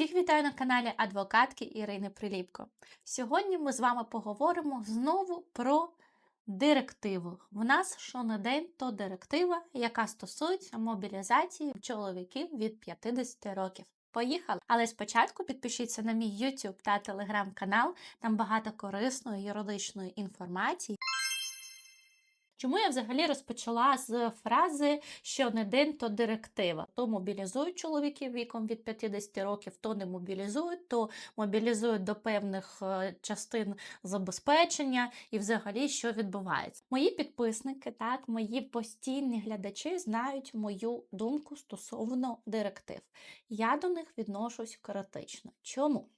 Всіх вітаю на каналі адвокатки Ірини Приліпко. Сьогодні ми з вами поговоримо знову про директиву. В нас що не день, то директива, яка стосується мобілізації чоловіків від 50 років. Поїхали! Але спочатку підпишіться на мій YouTube та Telegram канал, там багато корисної юридичної інформації. Чому я взагалі розпочала з фрази, що не день, то директива. То мобілізують чоловіків віком від 50 років, то не мобілізують, то мобілізують до певних е, частин забезпечення і взагалі що відбувається. Мої підписники, так, мої постійні глядачі знають мою думку стосовно директив. Я до них відношусь критично. Чому?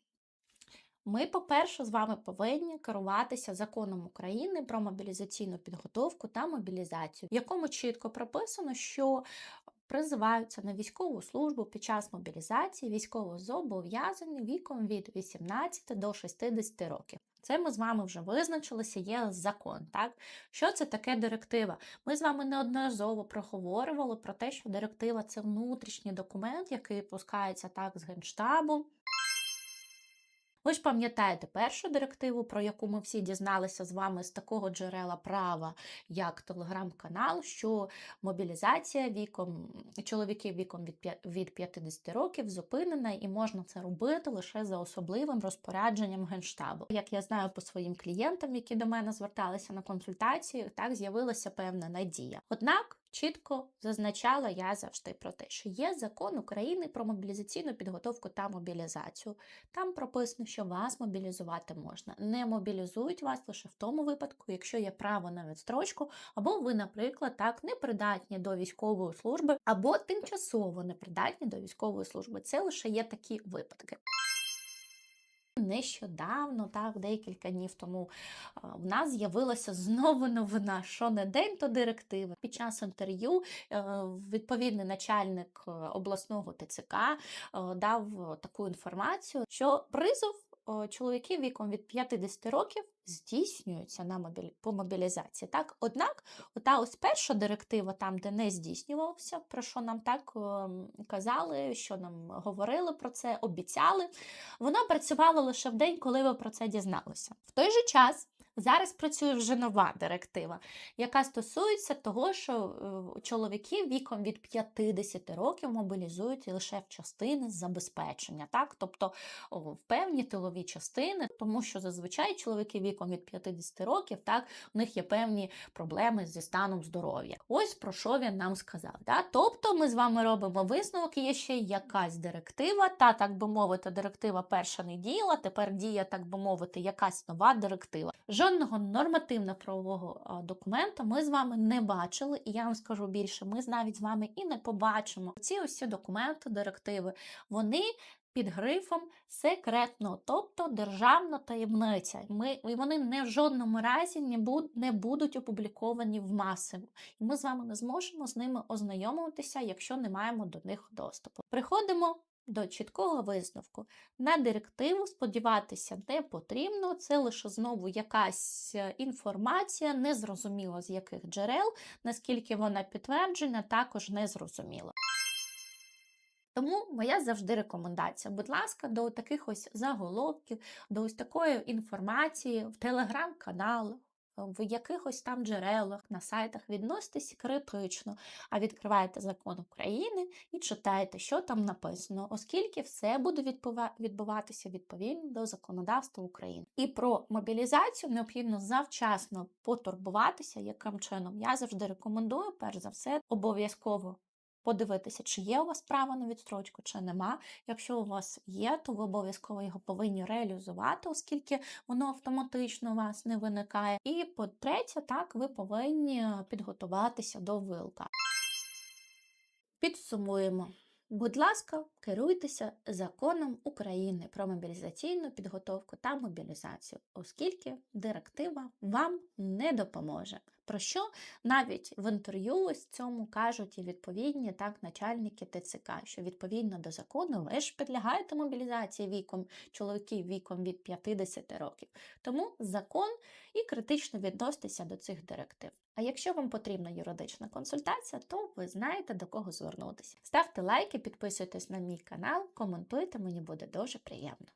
Ми, по-перше, з вами повинні керуватися законом України про мобілізаційну підготовку та мобілізацію, в якому чітко прописано, що призиваються на військову службу під час мобілізації військовозобов'язані віком від 18 до 60 років. Це ми з вами вже визначилися, є закон. Так? Що це таке директива? Ми з вами неодноразово проговорювали про те, що директива це внутрішній документ, який пускається так з генштабу. Ви ж пам'ятаєте першу директиву, про яку ми всі дізналися з вами з такого джерела права, як телеграм-канал, що мобілізація віком чоловіків віком від п'я- 50 років зупинена, і можна це робити лише за особливим розпорядженням генштабу. Як я знаю по своїм клієнтам, які до мене зверталися на консультації, так з'явилася певна надія. Однак. Чітко зазначала я завжди про те, що є закон України про мобілізаційну підготовку та мобілізацію. Там прописано, що вас мобілізувати можна. Не мобілізують вас лише в тому випадку, якщо є право на відстрочку, або ви, наприклад, так непридатні до військової служби, або тимчасово непридатні до військової служби. Це лише є такі випадки. Нещодавно, так, декілька днів тому, в нас з'явилася знову новина, що не день, то директива. Під час інтерв'ю е, відповідний начальник е, обласного ТЦК е, дав таку інформацію, що призов чоловіків віком від 50 років здійснюються на мобіль... по мобілізації. Так? Однак, ота ось перша директива, там, де не здійснювався, про що нам так ем, казали, що нам говорили про це, обіцяли, вона працювала лише в день, коли ви про це дізналися. В той же час зараз працює вже нова директива, яка стосується того, що е, чоловіків віком від 50 років мобілізують лише в частини забезпечення, так? тобто в певні тилові частини, тому що зазвичай чоловіки віком від 50 років, так, у них є певні проблеми зі станом здоров'я. Ось про що він нам сказав. Да? Тобто ми з вами робимо висновок, є ще якась директива, та, так би мовити, директива перша не діяла, тепер діє, так би мовити, якась нова директива. Жодного нормативно-правового документа ми з вами не бачили, і я вам скажу більше, ми навіть з вами і не побачимо. Ці усі документи, директиви, вони під грифом секретно, тобто державна таємниця. Ми, і вони не в жодному разі не, буд, не будуть опубліковані в масиву. І ми з вами не зможемо з ними ознайомитися, якщо не маємо до них доступу. Приходимо до чіткого висновку. На директиву сподіватися не потрібно, це лише знову якась е, інформація, незрозуміло з яких джерел, наскільки вона підтверджена, також незрозуміло. Тому моя завжди рекомендація. Будь ласка, до таких ось заголовків, до ось такої інформації в телеграм-каналах, в якихось там джерелах, на сайтах відноситесь критично, а відкривайте закон України і читайте, що там написано, оскільки все буде відбуватися відповідно до законодавства України. І про мобілізацію необхідно завчасно потурбуватися, яким чином. Я завжди рекомендую, перш за все, обов'язково подивитися, чи є у вас право на відстрочку, чи нема. Якщо у вас є, то ви обов'язково його повинні реалізувати, оскільки воно автоматично у вас не виникає. І по-третє, так, ви повинні підготуватися до вилка. Підсумуємо. Будь ласка, керуйтеся законом України про мобілізаційну підготовку та мобілізацію, оскільки директива вам не допоможе. Про що навіть в інтерв'ю ось цьому кажуть і відповідні так начальники ТЦК, що відповідно до закону ви ж підлягаєте мобілізації віком чоловіків віком від 50 років. Тому закон і критично відноситися до цих директив. А якщо вам потрібна юридична консультація, то ви знаєте до кого звернутися. Ставте лайки, підписуйтесь на мій канал, коментуйте, мені буде дуже приємно.